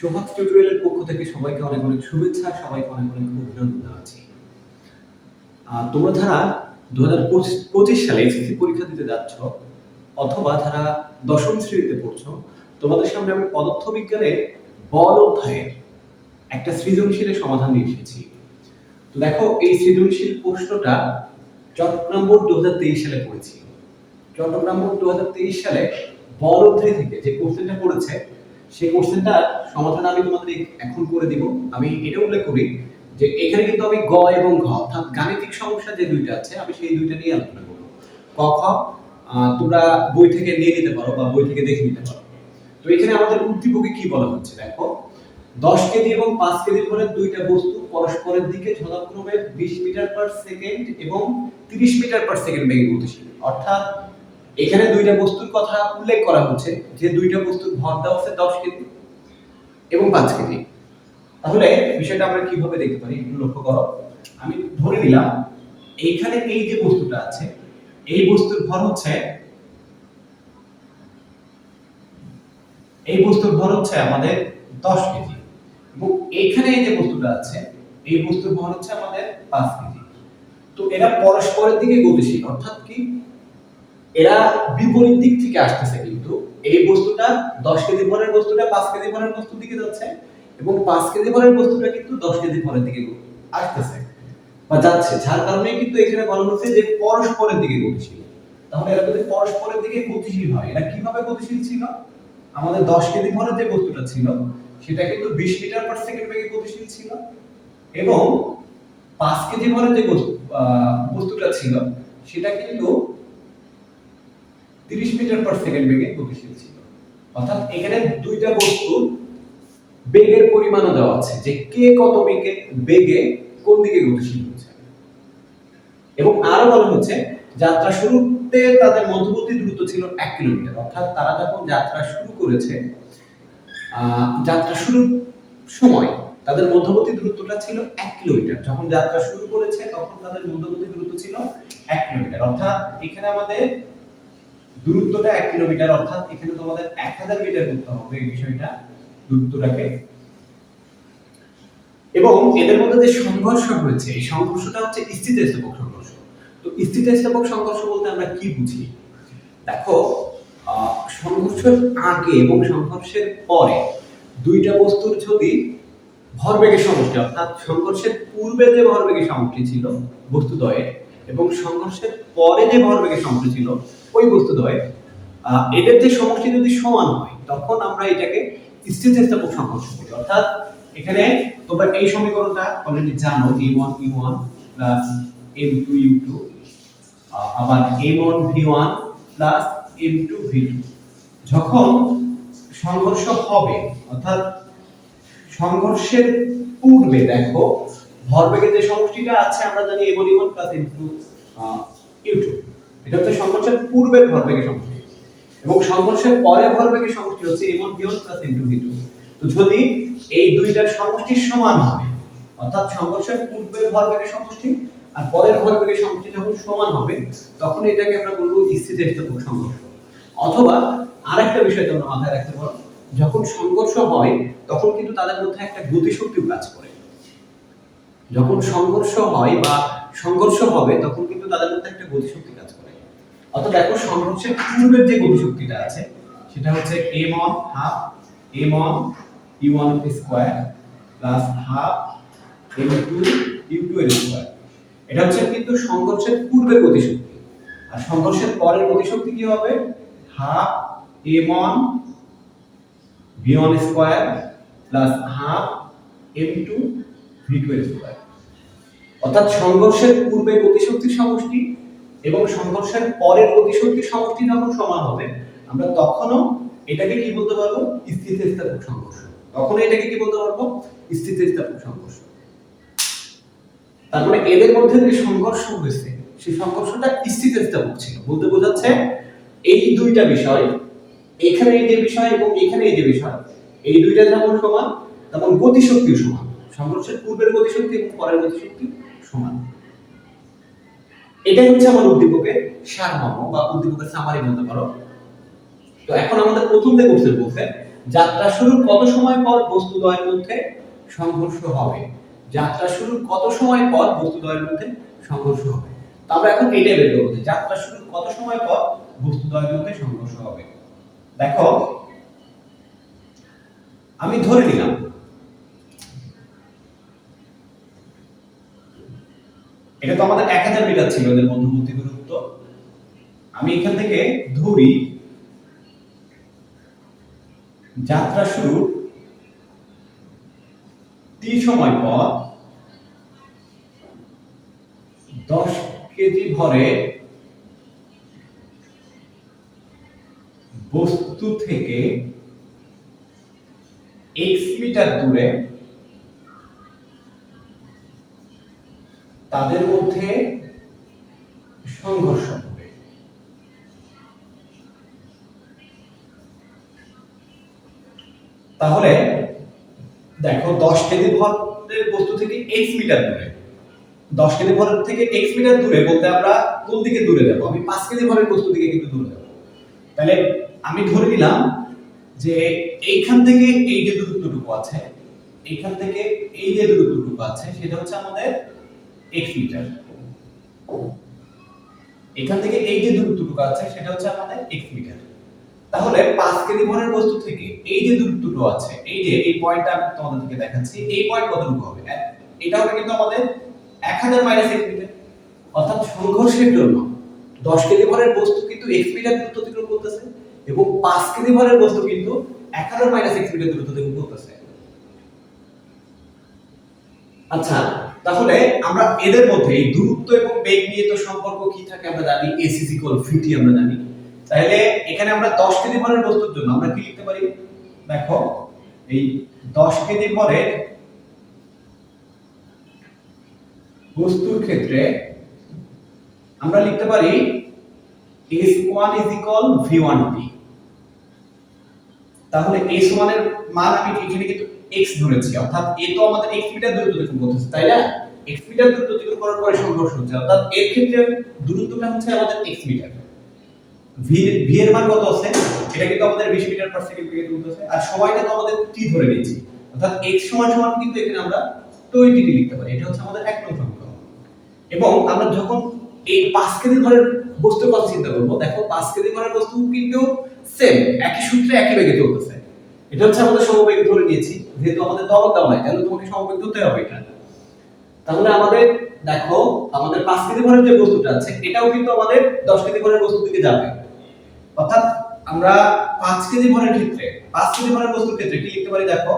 সোহাগ টিউটোরিয়ালের পক্ষ থেকে সবাইকে অনেক অনেক শুভেচ্ছা, সবাইকে অনেক অনেক অভিনন্দন জানাচ্ছি। তোমরা দু হাজার পঁচিশ সালে এসএসসি পরীক্ষা দিতে যাচ্ছ অথবা দশম শ্রেণীতে তোমাদের সামনে আমি পদার্থবিজ্ঞানের বল অধ্যায়ের একটা সৃজনশীলের সমাধান নিয়ে এসেছি। তো দেখো, এই সৃজনশীল প্রশ্নটা চট্টগ্রাম বোর্ড দু হাজার তেইশ সালে পড়েছি চট্টগ্রাম বোর্ড দু হাজার তেইশ সালে বল অধ্যায় থেকে যে কোশ্চেনটা পড়েছে সেই কোশ্চেনটার সমাধান আমি তোমাদের এখন করে দিব। আমি এটা উল্লেখ করি যে এখানে কিন্তু আমি গ এবং ঘ, অর্থাৎ গাণিতিক সমস্যা যে দুইটা আছে, আমি সেই দুইটা নিয়ে আলোচনা করব। ক, খ তোমরা বই থেকে নিয়ে নিতে পারো বা বই থেকে দেখে নিতে পারো। তো এখানে আমাদের উদ্দীপকে কি বলা হচ্ছে, দেখো? দশ কেজি এবং পাঁচ কেজি ধরের দুইটা বস্তু পরস্পরের দিকে যথাক্রমে বিশ মিটার পার সেকেন্ড এবং তিরিশ মিটার পার সেকেন্ড বেগে গতিশীল। অর্থাৎ এখানে দুইটা বস্তুর কথা উল্লেখ করা হচ্ছে, যে দুইটা বস্তুর ভর দেওয়া হচ্ছে দশ কেজি এবং পাঁচ কেজি। তাহলে বিষয়টা আমরা কীভাবে দেখতে পারি একটু লক্ষ্য করো। আমি ধরে নিলাম, এইখানে এই যে বস্তুটা আছে, এই বস্তুর ভর হচ্ছে, এই বস্তুর ভর হচ্ছে আমাদের দশ কেজি এবং এখানে এই যে বস্তুটা আছে, এই বস্তুর ভর হচ্ছে আমাদের পাঁচ কেজি। তো এরা পরস্পরের দিকে গতিশীল, অর্থাৎ কি? এরা বিপরীত দিক থেকে আসতেছে কিন্তু। এই বস্তুটা দশ কেজি ভরের বস্তুটা পাঁচ কেজি ভরের বস্তুর দিকে যাচ্ছে এবং পাঁচ কেজি ভরের বস্তুটা কিন্তু দশ কেজি ভরের দিকে আসতেছে বা যাচ্ছে। যার কারণে কিন্তু এখানে বলা হচ্ছে যে পরস্পরের দিকে গতিশীল। তাহলে এরা যদি পরস্পরের দিকে গতিশীল হয়, এরা কীভাবে গতিশীল ছিল? আমাদের দশ কেজি ভরের যে বস্তুটা ছিল, সেটা কিন্তু বিশ মিটার পার সেকেন্ড বেগে গতিশীল ছিল এবং পাঁচ কেজি ভরের যে বস্তুটা ছিল, সেটা কিন্তু তিরিশ মিটার পার সেকেন্ড বেগে গতিশীল ছিল। অর্থাৎ এখানে দুইটা বস্তু বেগের পরিমাণও দেওয়া আছে যে কে কত বেগে বেগে কোন দিকে গতিশীল হচ্ছে। এবং আরও বলা হচ্ছে, যাত্রা শুরুতে তাদের মধ্যবর্তী দূরত্ব ছিল এক কিলোমিটার। অর্থাৎ তারা যখন যাত্রা শুরু করেছে যাত্রা শুরুর সময় তাদের মধ্যবর্তী দূরত্বটা ছিল এক কিলোমিটার। যখন যাত্রা শুরু করেছে, তখন তাদের মধ্যবর্তী দূরত্ব ছিল এক কিলোমিটার। অর্থাৎ এখানে আমাদের দূরত্বটা এক কিলোমিটার, অর্থাৎ এখানে তোমাদের এক হাজার মিটার করতে হবে এই বিষয়টা, দূরত্বটাকে। এবং এদের মধ্যে যে সংঘর্ষ হয়েছে, এই সংঘর্ষটা হচ্ছে স্থিতিস্থাপক সংঘর্ষ। তো স্থিতিস্থাপক সংঘর্ষ বলতে আমরা কি বুঝি? দেখো সংঘর্ষের আগে এবং সংঘর্ষের পরে দুইটা বস্তুর যদি ভরবেগের সমষ্টি, অর্থাৎ সংঘর্ষের পূর্বে যে ভরবেগের সমষ্টি ছিল, বস্তুদ্বয়ের এবং সংঘর্ষের পরে যে ভরবেগের সমষ্টি ছিল, ওই বস্তুদ্বয় এদের যে সমষ্টি যদি সমান হয়, তখন আমরা এটাকে স্থিতিস্থাপক সংঘর্ষ বলি। অর্থাৎ এখানে তোমরা এই সমীকরণটা অলরেডি জানো A one U one plus M two U two আবার M one V one plus M two V two যখন সংঘর্ষ হবে, অর্থাৎ সংঘর্ষের পূর্বে দেখো ভরবেগের যে সমষ্টিটা আছে, আমরা জানি A U one plus M two U two এটা হচ্ছে সংঘর্ষের পূর্বের ভরবেগের সমষ্টি। এবং সংঘর্ষের পরে ভরবেগের সমষ্টি হচ্ছে M one one plus M two V তো যদি এই দুইটার সমষ্টি সমান হয় অর্থাৎ সংঘর্ষের পূর্বের ভরবেগের সমষ্টি আর পরের ভরবেগের সমষ্টি যখন সমান হবে, তখন এটাকে আমরা বলব স্থিতিস্থাপক সংঘর্ষ। অথবা আরেকটা বিষয় তোমরা মাথায় রাখতে পারো, যখন সংঘর্ষ হয়, তখন কিন্তু তাদের মধ্যে একটা গতিশক্তিও কাজ করে। যখন সংঘর্ষ হয় বা সংঘর্ষ হবে, তখন কিন্তু তাদের মধ্যে একটা গতিশক্তি কাজ করে। অর্থাৎ দেখো, সংঘর্ষের পূর্বের যে গতিশক্তিটা আছে, সেটা হচ্ছে M on half M on U one square plus half M two U two এর স্কোয়ার এটা হচ্ছে কিন্তু সংঘর্ষের পূর্বের গতিশক্তি। আর সংঘর্ষের পরের গতিশক্তি কি হবে? Half M on V one square plus half M two অর্থাৎ সংঘর্ষের পূর্বে গতিশক্তির সমষ্টি এবং সংঘর্ষের পরের গতিশক্তির সমষ্টি যখন সমান হবে, আমরা তখনও এটাকে কি বলতে পারব? স্থিতিস্থাপক সংঘর্ষ। তখন এটাকে কি বলতে পারব? স্থিতিস্থাপক সংঘর্ষ। তারপরে এদের মধ্যে যে সংঘর্ষ হয়েছে, সেই সংঘর্ষটা স্থিতিস্থাপক ছিল। বলতে বোঝাচ্ছে এই দুইটা বিষয়, এখানে এই যে বিষয় এবং এখানে এই যে বিষয়, এই দুইটা যেমন সমান, তেমন গতিশক্তিও সমান। সংঘর্ষের পূর্বের গতিশক্তি এবং পরের গতিশক্তি সমান। এটাই হচ্ছে আমার উদ্দীপকের সারমর্ম বা উদ্দীপকের সামারি বলতে পারো। তো এখন আমাদের প্রথম যে কোর্সের বলছে, যাত্রা শুরুর কত সময় পর বস্তু দ্বয়ের মধ্যে সংঘর্ষ হবে? যাত্রা শুরু কত সময় পর বস্তু দ্বয়ের মধ্যে সংঘর্ষ হবে? তো এখন এটাই বের করব যাত্রা শুরুর কত সময় পর বস্তু দ্বয়ের মধ্যে সংঘর্ষ হবে? দেখো, আমি ধরে নিলাম এটা তো আমাদের এক হাজার মিটার ছিল ওদের মধ্যবর্তী দূরত্ব। আমি এখান থেকে ধরি। যাত্রা শুরু টি সময় পর দশ কেজি ভরে বস্তু থেকে এক্স মিটার দূরে তাদের কেজি ভরের বস্তু থেকে এক্স মিটার দূরে। দশ কেজি ভরের থেকে এক্স মিটার দূরে বলতে আমরা কোন দিকে দূরে যাব? আমি পাঁচ কেজি ভরের বস্তু দিকে কিন্তু দূরে যাব। তাহলে আমি ধরে নিলাম যে এইখান থেকে এই যে দূরত্বটুকু আছে, এইখান থেকে এই যে দূরত্বটুকু আছে, সেটা হচ্ছে আমাদের এক্স মিটার। এখান থেকে এই যে দূরত্বটুকু আছে, সেটা হচ্ছে আমাদের এক্স মিটার। তাহলে পাঁচ কেজি ভরের বস্তু থেকে এই যে দূরত্বটুকু আছে, এই যে এই পয়েন্টটা আমি তোমাদেরকে দেখাচ্ছি, এই পয়েন্ট কতটুকু হবে? এক- এটা হবে কিন্তু আমাদের এক হাজার মাইনাস এক্স মিটার। অর্থাৎ সংঘর্ষের জন্য দশ কেজি ভরের বস্তু কিন্তু এক্স মিটার দূরত্ব অতিক্রম করতেছে এবং পাঁচ কেজি ভরের বস্তু কিন্তু এক হাজার মাইনাস এক্স মিটার দূরত্ব অতিক্রম করতেছে। আচ্ছা তাহলে আমরা এদের মধ্যে এই দূরত্ব এবং বেগ নিয়ে তো সম্পর্ক কি থাকে আমরা জানি? এস ইজ আমরা জানি। তাহলে এখানে আমরা 10 কেজি ভরের বস্তুর জন্য আমরা কি লিখতে পারি? দেখো, এই 10 কেজি ভরের বস্তুর ক্ষেত্রে আমরা লিখতে পারি s1 is equal v1t তাহলে s1 এর মান আমি এখানে কিন্তু x ধরেছি, অর্থাৎ এ তো আমাদের x মিটার দূরত্ব অতিক্রম করতেছে, তাই না? X মিটার দূরত্ব অতিক্রম করার পরে সংঘর্ষ হচ্ছে, অর্থাৎ এর ক্ষেত্রে দূরত্বটা হচ্ছে আমাদের x মিটার v এর মান কত আছে? এটা কিন্তু আমাদের 20 মিটার পার সেকেন্ড তুলতেছে আর সময়টা তো আমাদের t ধরে নিয়েছি। অর্থাৎ x সমান সমান কিন্তু এখানে আমরা 20t লিখতে পারি। এটা হচ্ছে আমাদের এক সমীকরণ এবং আমরা যখন এই 5 কেজি ধরের বস্তুর কথা চিন্তা দেখো 5 কেজি ধরের বস্তু কিন্তু সেম একই সূত্রে একই বেগে চলতেছে। এটা হচ্ছে আমাদের সমবেগ ধরে নিয়েছি। যেহেতু আমাদের দরদ দেওয়া নাই, তাহলে তোমাকে সমবেগ ধরতে হবে এটা। তাহলে আমাদের, দেখো, আমাদের 5 কেজি ভরের যে বস্তুটা আছে, এটাও কিন্তু আমাদের 10 কেজি ভরের বস্তুর দিকে যাবে। অর্থাৎ আমরা 5 কেজি ভরের ক্ষেত্রে 5 কেজি ভরের বস্তুর ক্ষেত্রে কি লিখতে পারি দেখো?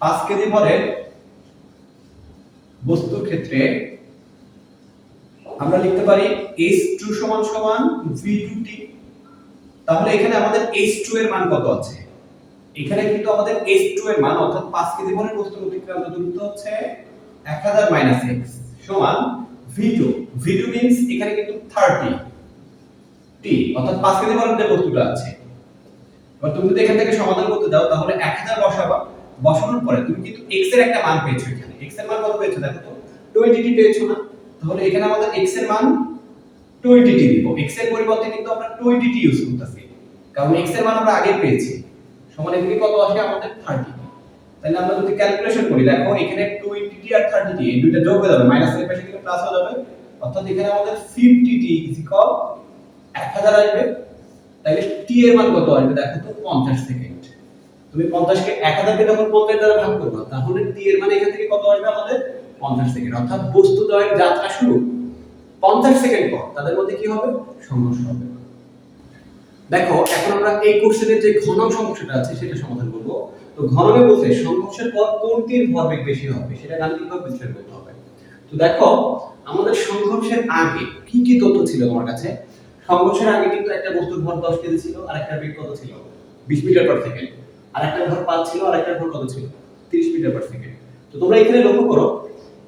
5 কেজি ভরের বস্তুর ক্ষেত্রে আমরা লিখতে পারি h2 সমান সমান v2t তাহলে এখানে আমাদের h2 এর মান কত আছে? এখানে কিন্তু আমাদের h2 এর মান, অর্থাৎ পাঁচ কেজি ভরের বস্তুর অতিক্রান্ত দূরত্ব হচ্ছে 1000 মাইনাস x সমান v2 v2 মিন্স এখানে কিন্তু 30 t, অর্থাৎ 5 কেজি যে বস্তুটা আছে। এবার তুমি যদি এখান থেকে সমাধান করতে দাও, তাহলে 1000 বসাবা। বসানোর পরে তুমি কিন্তু x এর একটা মান পেয়েছ এখানে। X এর মান কত পেয়েছ? দেখো তো 20t পেয়েছ না? তাহলে এখানে আমাদের x এর মান 20t দিব। X এর পরিবর্তে কিন্তু আমরা 20t ইউজ করতেছি। কারণ x এর মান আমরা আগে পেয়েছি। সমান এদিকে কত আসে? আমাদের 30 তাহলে আমরা যদি ক্যালকুলেশন করি, দেখো এখানে 20t আর 30t এই দুইটা যোগ হয়ে যাবে মাইনাস এর পাশে কিন্তু প্লাস হয়ে যাবে। অর্থাৎ এখানে আমাদের 50t ইজ ইকুয়াল 1000 আসবে। তাহলে t এর মান কত আসবে? দেখো তো 50 সেকেন্ড তুমি 50 কে 1000 কে যখন 50 দ্বারা ভাগ করবে, তাহলে t এর মানে এখান থেকে কত আসবে আমাদের? 50 সেকেন্ড অর্থাৎ বস্তু দ্বয়ের যাত্রা শুরু। 50 সেকেন্ড পর, তাদের মধ্যে কি হবে? সংঘর্ষ হবে। দেখো, এখন আমরা এই কোশ্চেনের যে ঘনক সমস্যাটা আছে, সেটা সমাধান করব। তো ঘনকে বলতে সংঘর্ষের পর কোনটির ভরবেগ বেশি হবে? সেটা গাণিতিকভাবে বিশ্লেষণ করতে হবে। তো দেখো, আমাদের সংঘর্ষের আগে কি কি তথ্য ছিল তোমার কাছে? সংঘর্ষের আগে কিন্তু একটা বস্তুর ভর 10 কেজি ছিল, আর একটা বেগ কত ছিল? 20 মিটার পার সেকেন্ড আর একটা ভর 5 ছিল, আর একটা ভর কত ছিল? 30 মিটার পার সেকেন্ড তো তোমরা এখানে লক্ষ্য করো,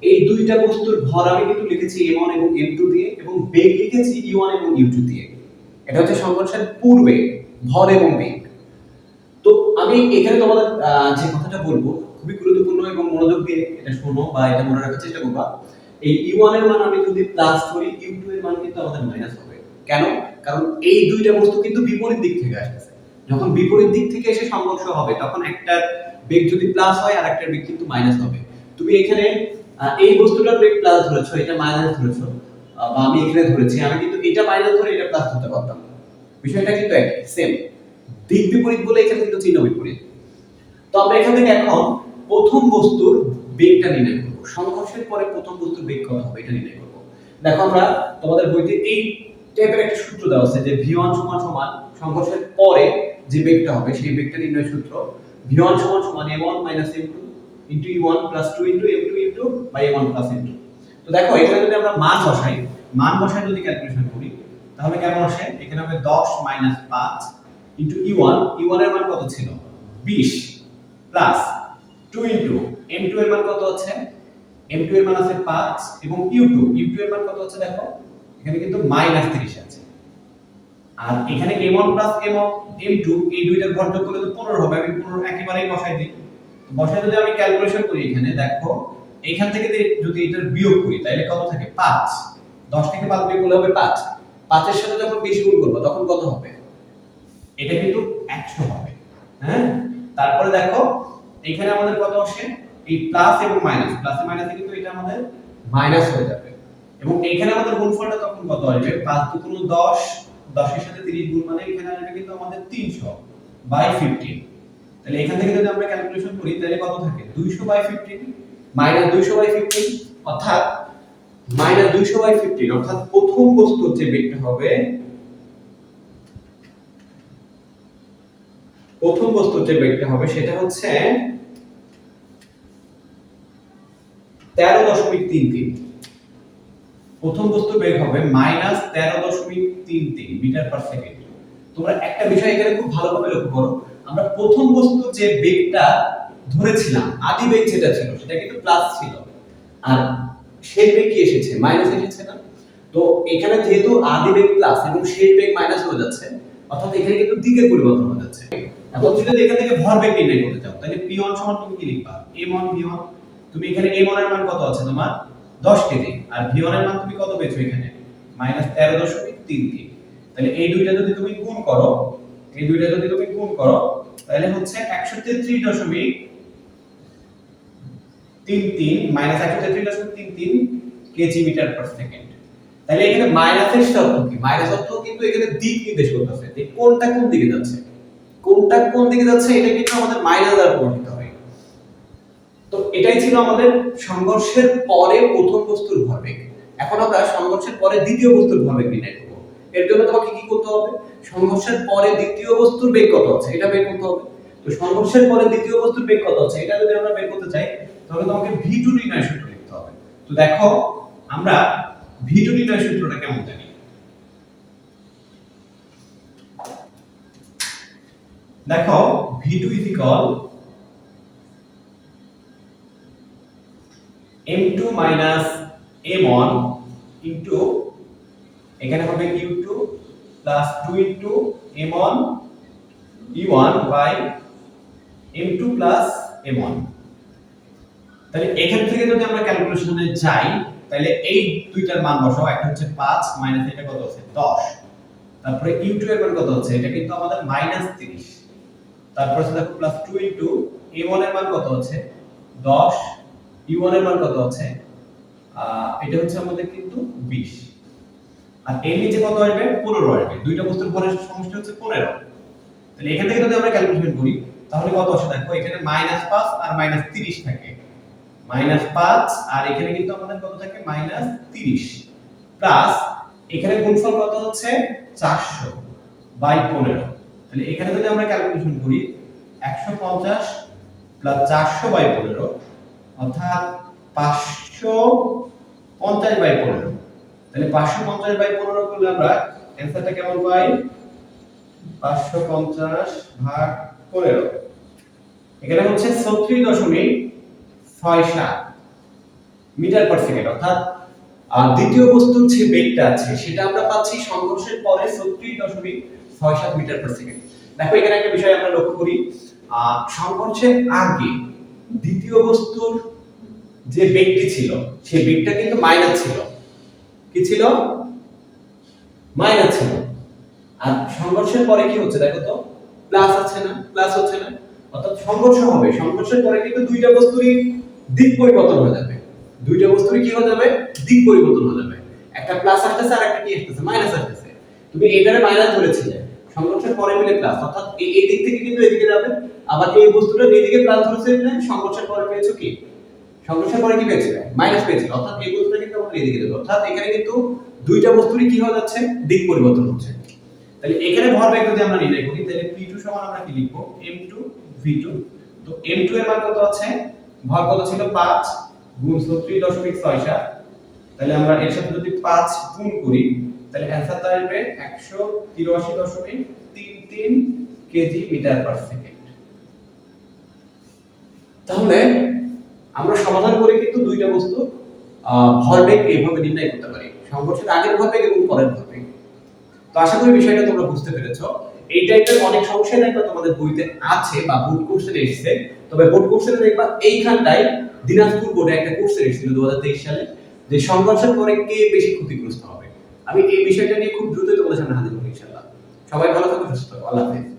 এই দুইটা বস্তুর ভর আমি কিন্তু লিখেছি m1 এবং m2 দিয়ে, এবং বেগ লিখেছি u1 এবং u2 দিয়ে। এটা হচ্ছে সংঘর্ষের পূর্বে ভর এবং বেগ। আমি এখানে তোমাদের যে কথাটা বলব, খুবই গুরুত্বপূর্ণ এবং মনোযোগ দিয়ে এটা শোনো বা এটা মনে রাখার চেষ্টা করবা। এই ইউ ওয়ানের মান আমি যদি প্লাস করি ইউ টু এর মান কিন্তু আমাদের মাইনাস হবে। কেন? কারণ এই দুইটা বস্তু কিন্তু বিপরীত দিক থেকে আসতেছে। যখন বিপরীত দিক থেকে এসে সংঘর্ষ হবে, তখন একটার বেগ যদি প্লাস হয় আর একটার বেগ কিন্তু মাইনাস হবে। তুমি এখানে এই বস্তুটার বেগ প্লাস ধরেছো, এটা মাইনাস ধরেছো বা আমি এখানে ধরেছি, আমি কিন্তু এটা মাইনাস ধরে এটা প্লাস ধরতে পারতাম বিষয়টা কিন্তু একই সেম দিক বিপরীত বলে এখানে কিন্তু চিহ্ন বিপরীত। তো আমরা এখান থেকে এখন প্রথম বস্তুর বেগটা নির্ণয় করব। সংঘর্ষের পরে প্রথম বস্তুর বেগ কত হবে এটা নির্ণয় করব। দেখো আমরা তোমাদের বইতে এই টাইপের একটা সূত্র দেওয়া আছে যে v1 সমান সমান সংঘর্ষের পরে যে বেগটা হবে সেই বেগটা নির্ণয় সূত্র। V1 সমান সমান m1 m2 into e1 plus 2 into m2 into by m1 plus m2 তো দেখো, এখানে যদি আমরা মান বসাই মান বসাই যদি ক্যালকুলেশন করি, তাহলে কেমন আসে? এখানে হবে 10 মাইনাস 5 ইন্টু e1 e1 এর মান কত ছিল? 20 প্লাস 2 ইন্টু m2 এর মান কত আছে? M2 এর মান আছে 5 এবং u2 u2 এর মান কত আছে দেখো? এখানে কিন্তু মাইনাস 30 আছে। আর এখানে m1 প্লাস m2 এই দুইটার ঘর যোগ করলে তো 15 হবে, আমি 15 একেবারেই বসাই দিই। বসাই যদি আমি ক্যালকুলেশন করি এখানে, দেখো এইখান থেকে যদি- এটার বিয়োগ করি, তাহলে কত থাকে? 5 10 থেকে 5 বিয়োগ করলে হবে 5 5 এর সাথে যখন 20 গুণ করব, তখন কত হবে? এটা কিন্তু 100 হবে হ্যাঁ? তারপরে দেখো, এখানে আমাদের কত আসে? এই প্লাস এবং মাইনাস প্লাস মাইনাসে কিন্তু এটা আমাদের মাইনাস হয়ে যাবে। এবং এখানে আমাদের গুণফলটা তখন কত আসবে? 5 দুগুণ 10 10 এর সাথে 30 গুণ মানে এখানে আসবে কিন্তু আমাদের 300 বাই 15 তাহলে এখান থেকে যদি আমরা ক্যালকুলেশন করি, তাহলে কত থাকে? 200 বাই 15 মাইনাস 200 বাই 15 অর্থাৎ মাইনাস 200 বাই 15 অর্থাৎ প্রথম বস্তুর যে বেগটা হবে প্রথম বস্তুর যে বেগটা হবে সেটা হচ্ছে তেরো দশমিক তিন তিন। প্রথম বস্তুর বেগ হবে মাইনাস তেরো দশমিক তিন তিন মিটার পার সেকেন্ড। তোমরা একটা বিষয় এখানে খুব ভালোভাবে লক্ষ্য করো। আমরা প্রথম বস্তুর যে বেগটা ধরেছিলাম, আদি বেগ যেটা ছিল, সেটা কিন্তু প্লাস ছিল। আর শেষ বেগ কি এসেছে? মাইনাস এসেছে না? তো এখানে যেহেতু আদি বেগ প্লাস এবং শেষ বেগ মাইনাস হয়ে যাচ্ছে, অর্থাৎ এখানে কিন্তু দিকের পরিবর্তন হয়ে যাচ্ছে। এখন যদি এখান থেকে ভর বেগ নির্ণয় করতে চাও, তাহলে p1 সমান তুমি কি লিখবা? m1 v1 তুমি এখানে m1 এর মান কত আছে তোমার? 10 কেজি আর v1 এর মান তুমি কত পেয়েছ এখানে? মাইনাস তেরো দশমিক তিন তিন তাহলে এই দুইটা যদি তুমি গুণ করো, এই দুইটা যদি তুমি গুণ করো, তাহলে হচ্ছে একশো তেত্রিশ দশমিক তিন তিন মাইনাস একশো তেত্রিশ দশমিক তিন তিন কেজি মিটার পার সেকেন্ড তাহলে এখানে মাইনাসের শর্ত কি? মাইনাস অর্থ কিন্তু এখানে দিক নির্দেশ করতেছে কোনটা কোন দিকে যাচ্ছে? কোনটা কোন দিকে যাচ্ছে, এটা কিন্তু আমাদের মাইনাস দ্বারা প্রমাণিত হয়। তো এটাই ছিল আমাদের সংঘর্ষের পরে প্রথম বস্তুর ভরবেগ। এখন আমরা সংঘর্ষের পরে দ্বিতীয় বস্তুর ভরবেগ নির্ণয় করব। এর জন্য তোমাকে কি করতে হবে? সংঘর্ষের পরে দ্বিতীয় বস্তুর বেগ কত আছে এটা বের করতে হবে। তো সংঘর্ষের পরে দ্বিতীয় বস্তুর বেগ কত আছে এটা যদি আমরা বের করতে চাই, তাহলে তোমাকে v2 নির্ণয় সূত্র লিখতে হবে। তো দেখো, আমরা v2 নির্ণয় সূত্রটা কেমন জানি? দেখো v2 is equal m2 minus m1 into, এখানে হবে u2 plus 2 into m1 e1 by m2 plus m1 তাহলে এখান থেকে যদি আমরা ক্যালকুলেশনে যাই, তাহলে এই দুইটার মান বসাও, একটা হচ্ছে 5 মাইনাস এটা কত হচ্ছে? 10 তারপরে u2 এর মান কত হচ্ছে? এটা কিন্তু আমাদের মাইনাস 30 তারপরে হচ্ছে দেখো প্লাস 2 ইনটু a1 এর মান কত হচ্ছে? 10 u1 এর মান কত আছে এটা হচ্ছে আমাদের কিন্তু 20 আর এর নিচে কত আসবে? 15 আসবে। দুইটা বস্তুর ভরের সমষ্টি হচ্ছে 15 তাহলে এখান থেকে যদি আমরা ক্যালকুলেশন করি, তাহলে কত আসে দেখো? এখানে মাইনাস 5 আর মাইনাস 30 থাকে। মাইনাস 5 আর এখানে কিন্তু আমাদের কত থাকে? মাইনাস 30 প্লাস এখানে গুণফল কত হচ্ছে? 400 বাই 15 তাহলে এখানে যদি আমরা ক্যালকুলেশন করি 150 প্লাস 400 বাই 15 অর্থাৎ 550 বাই 15 তাহলে 550 বাই 15 করলে আমরা অ্যানসারটা কেমন পাই? 550 ভাগ 15 এখানে হচ্ছে 36 দশমিক 67 মিটার পার সেকেন্ড অর্থাৎ দ্বিতীয় বস্তুর যে বেগটা আছে, সেটা আমরা পাচ্ছি সংঘর্ষের পরে 36 দশমিক 67 মিটার পার সেকেন্ড দেখো, এখানে একটা বিষয় আমরা লক্ষ্য করি। সংঘর্ষের আগে দ্বিতীয় বস্তুর যে বেগটি ছিল, সেই বেগটা কিন্তু মাইনাস ছিল। কি ছিল? মাইনাস ছিল। আর সংঘর্ষের পরে কি হচ্ছে দেখো তো? প্লাস আছে না? প্লাস হচ্ছে না? অর্থাৎ সংঘর্ষ হবে। সংঘর্ষের পরে কিন্তু দুইটা বস্তুরই দিক পরিবর্তন হয়ে যাবে। দুইটা বস্তুরই কি হয়ে যাবে? দিক পরিবর্তন হয়ে যাবে। একটা প্লাস আসতেছে আর একটা কি আসতেছে? মাইনাস আসতেছে। তুমি এটারে মাইনাস ধরেছিলে। সংঘর্ষের পরে মিলে প্লাস অর্থাৎ এই দিক থেকে কিন্তু এদিকে যাবে। আবার এই বস্তুটা এইদিকে প্লাস ধরেছিলে সংঘর্ষের পরে পেয়েছ কি? সংঘর্ষের পরে কি পেয়েছিলে? মাইনাস পেয়েছিলে, অর্থাৎ এই বস্তুটা কিন্তু আমাদের এইদিকে যাবে। অর্থাৎ এখানে কিন্তু দুইটা বস্তুরই কি হয়ে যাচ্ছে? দিক পরিবর্তন হচ্ছে। তাহলে এখানে ভরবেগ যদি আমরা নির্ণয় করি। তাহলে p2 সমান আমরা কি লিখব? M2 v2 তো m2 এর মান কত আছে? ভর কত ছিল? 5 গুণ 36.67 তাহলে আমরা এর সাথে যদি 5 গুণ করি তাহলে অ্যানসারটা আসবে 183.33 কেজি মিটার পার সেকেন্ড। তাহলে আমরা সমাধান করে কিন্তু দুইটা বস্তু ভরবেগ এইভাবে নির্ণয় করতে পারি। সংঘর্ষের আগের ভরবেগ এবং পরের ভরবেগ তো আশা করি বিষয়টা তোমরা বুঝতে পেরেছ। এই টাইপের অনেক সমস্যা দেখবা তোমাদের বইতে আছে বা বোর্ড কোর্সে এসেছে। তবে বোর্ড কোর্সে দেখবা এইখানটায় দিনাজপুর বোর্ডে একটা কোর্সে এসেছিল দু হাজার তেইশ সালে, যে সংঘর্ষের পরে কে বেশি ক্ষতিগ্রস্ত হবে। আমি এই বিষয়টা নিয়ে খুব দ্রুত তোমাদের সামনে হাজির হব, ইনশাআল্লাহ। সবাই ভালো থাকো, সুস্থ আল্লাহ হাফেজ।